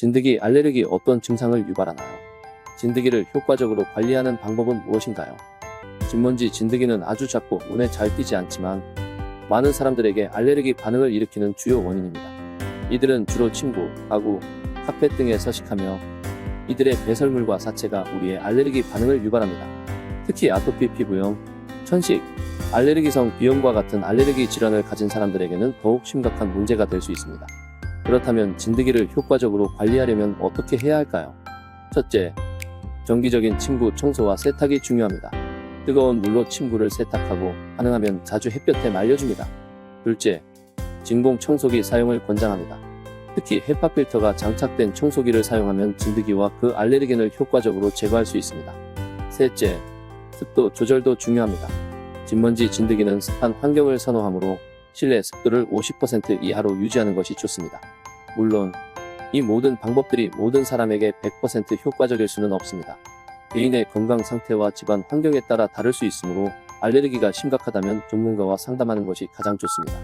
진드기 알레르기 어떤 증상을 유발하나요? 진드기를 효과적으로 관리하는 방법은 무엇인가요? 진먼지 진드기는 아주 작고 눈에 잘 띄지 않지만 많은 사람들에게 알레르기 반응을 일으키는 주요 원인입니다. 이들은 주로 침구, 가구, 카펫 등에 서식하며 이들의 배설물과 사체가 우리의 알레르기 반응을 유발합니다. 특히 아토피 피부염, 천식, 알레르기성 비염과 같은 알레르기 질환을 가진 사람들에게는 더욱 심각한 문제가 될 수 있습니다. 그렇다면 진드기를 효과적으로 관리하려면 어떻게 해야 할까요? 첫째, 정기적인 침구 청소와 세탁이 중요합니다. 뜨거운 물로 침구를 세탁하고 가능하면 자주 햇볕에 말려줍니다. 둘째, 진공 청소기 사용을 권장합니다. 특히 헤파 필터가 장착된 청소기를 사용하면 진드기와 그 알레르겐을 효과적으로 제거할 수 있습니다. 셋째, 습도 조절도 중요합니다. 진먼지 진드기는 습한 환경을 선호하므로 실내 습도를 50% 이하로 유지하는 것이 좋습니다. 물론 이 모든 방법들이 모든 사람에게 100% 효과적일 수는 없습니다. 개인의 건강 상태와 집안 환경에 따라 다를 수 있으므로 알레르기가 심각하다면 전문가와 상담하는 것이 가장 좋습니다.